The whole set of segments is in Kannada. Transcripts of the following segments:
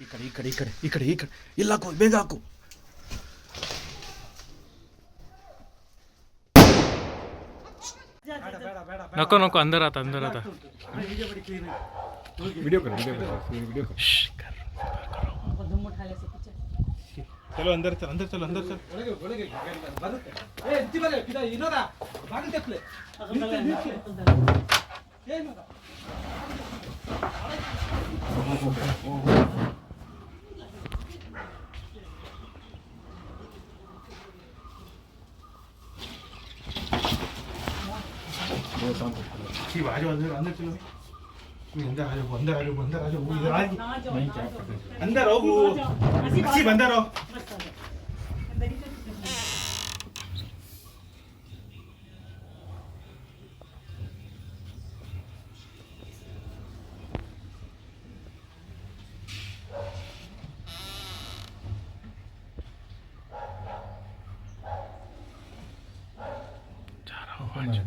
ಈ ಕಡೆ ಈ ಕಡೆ ಈ ಕಡೆ ಈ ಕಡೆ ಈ ಕಡೆ. ಇಲ್ಲ ಹಾಕು ಬೇಗ ಹಾಕು. ನಕೋ ನಕೋ ಅಂದರ ಆತ ಅಂದರ ಆತ. ವಿಡಿಯೋ ಕರ್ ವಿಡಿಯೋ ಕರ್ ವಿಡಿಯೋ ಕರ್ ಚಲೋ ಅಂದರ ಚಲೋ ಅಂದರ ಚಲೋ ಅಂದರ ಚಲೋ. ಒಳಗೆ ಒಳಗೆ ಬರುತ್ತೆ. ಏ ಇತ್ತಿ ಬಲೆ ಕಿದ ಇನೋರ ಬಾಗಿಲು ತೆಪ್ಲೆ ಏನು 이 맞아 안들 안들 지금 안달하려고 안달하려고 안달하려고. 이들 아니 안달하고. 같이 만달어 잘하고 완전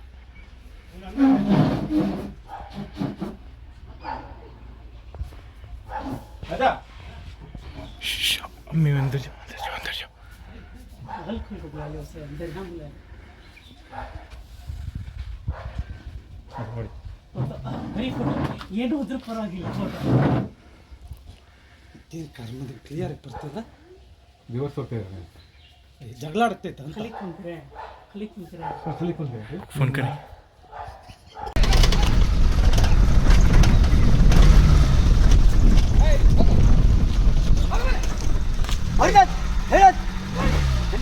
મમ્મી અંદર જાઓ અંદર જાઓ અંદર જાઓ ಏನು ಹೋದ್ರೂ ಪರವಾಗಿಲ್ಲ ಕರ್ಮದ ಕ್ಲಿಯರ್ ಬರ್ತದ? ದಿವಸ ಜಗಳ ಆಡ್ತೈತೆ ಕಲಿ ಕುಂತ್ರೆ ಕಲಿ ಕುಂತ್ರೆ. ಫೋನ್ ಕರೆ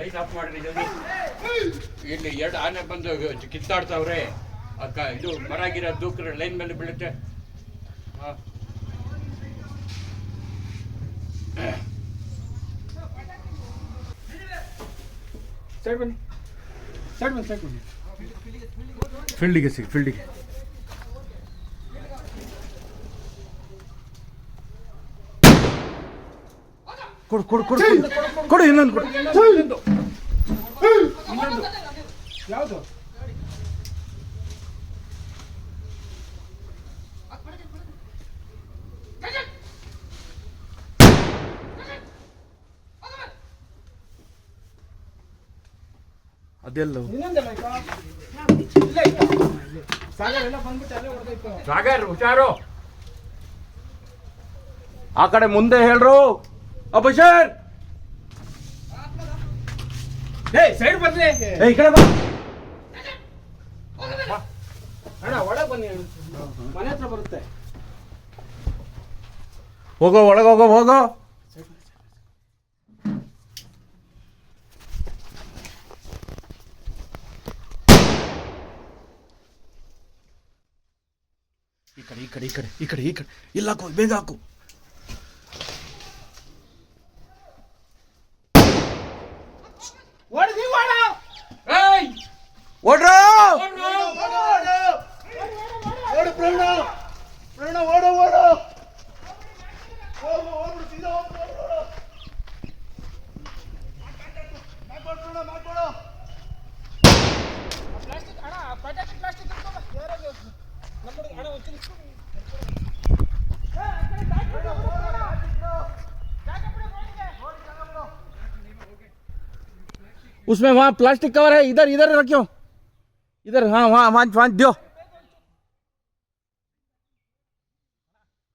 ಲೈಟ್ ಆಫ್ ಮಾಡ್ರಿ ಇಲ್ಲಿ ಎರಡು ಆನೆ ಬಂದು ಕಿತ್ತಾಡ್ತಾವ್ರೆ. ಅಕ್ಕ ಇದು ಮರ ಗಿರ ದೂಕ್ರೆ ಲೈನ್ ಮೇಲೆ ಬೀಳುತ್ತೆ. ಫೀಲ್ಡಿಗೆ ಸಿಗಿ ಫೀಲ್ಡಿಗೆ ಕೊಡು ಕೊಡು ಕೊಡು ಕೊಡು. ಕೊಡು ಇನ್ನೊಂದು ಕೊಡು. ಯಾವುದು ಅದೆಲ್ಲ ಸಾಗರ್ ಹುಷಾರು. ಆ ಕಡೆ ಮುಂದೆ ಹೇಳ್ರು. ಅಬಶರ್ ಏ ಸೈಡ್ ಬರ್ಲಿ. ಏ ಈ ಕಡೆ ಬಾ. ಅಣ್ಣ ಒಳಗೆ ಬನ್ನಿ ಮನೆ ಹತ್ರ ಬರುತ್ತೆ. ಹೋಗೋ ಒಳಗೆ ಹೋಗೋ ಹೋಗೋ. ಈ ಕಡೆ ಈ ಕಡೆ ಈ ಕಡೆ ಈ ಕಡೆ ಈ ಕಡೆ. ಇಲ್ಲ ಹಾಕು ಬೇಗ ಹಾಕು. उसमें वहाँ प्लास्टिक कवर है इधर इधर रखियो इधर हाँ वहाँ वहाँ वहाँ दियो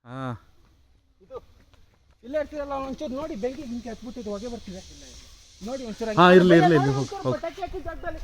ಹಾಂ ಇದು ಇಲ್ಲೇ ಇರ್ತೀರಲ್ಲ ಒಂಚೂರು ನೋಡಿ ಬೆಂಕಿ ಗಿಂಕಿ ಹತ್ಬಿಟ್ಟಿದ್ದು ಹೊಗೆ ಬರ್ತಿದೆ ನೋಡಿ ಒಂಚೂರು ಹಾ, ಇರ್ಲಿ, ಇರ್ಲಿ, ಇರ್ಲಿ, ಹೋಗು, ಒಂಚೂರು ಹೋಗು. ಪಟಾಕಿ ಹಾಕಿದ ಜಾಗದಲ್ಲಿ